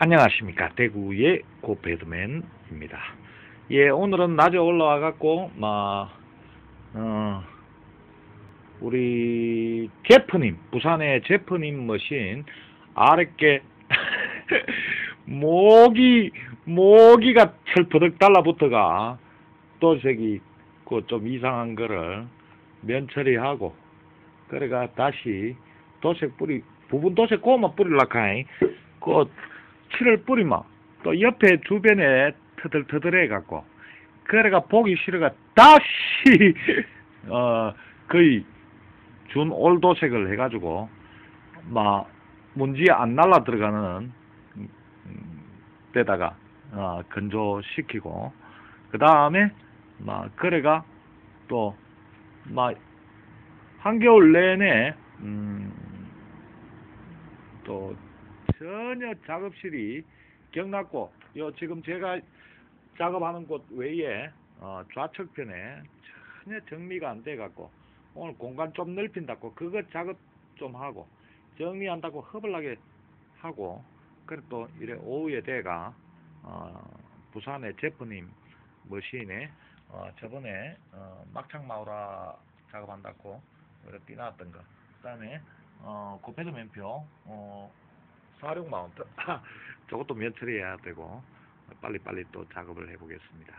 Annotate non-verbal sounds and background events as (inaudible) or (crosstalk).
안녕하십니까 대구의 고배드맨입니다. 예 오늘은 낮에 올라와 갖고 막 어, 우리 제프님 부산의 제프님 머신 아랫게 (laughs) 모기 모기가 철퍼덕 달라붙어가 또 저기 그 좀 이상한 거를 면처리하고 그래가 다시 도색 뿌리 부분 도색 고만 뿌리려카이 그 칠을 뿌리면 또 옆에 주변에 터들터들해 갖고 그래가 보기 싫어가 다시 (laughs) 어 거의 준 올도색을 해가지고 막 문지 안 날라 들어가는 음, 데다가 어, 건조시키고 그 다음에 막 그래가 또 막 한겨울 내내 음, 또 전혀 작업실이 경났고 요 지금 제가 작업하는 곳 외에 어, 좌측편에 전혀 정리가 안 돼 갖고 오늘 공간 좀 넓힌다고 그거 작업 좀 하고 정리한다고 허벌나게 하고 그래 또 이래 오후에 돼가 어, 부산의 제프님 머신에 어, 저번에 어, 막창 마우라 작업한다고 이렇게 띄놨던 거. 그다음에 어, 고패드 맨표 어, 사륙 마운트 (laughs) 저것도 면처리 해야 되고 빨리빨리 또 작업을 해보겠습니다.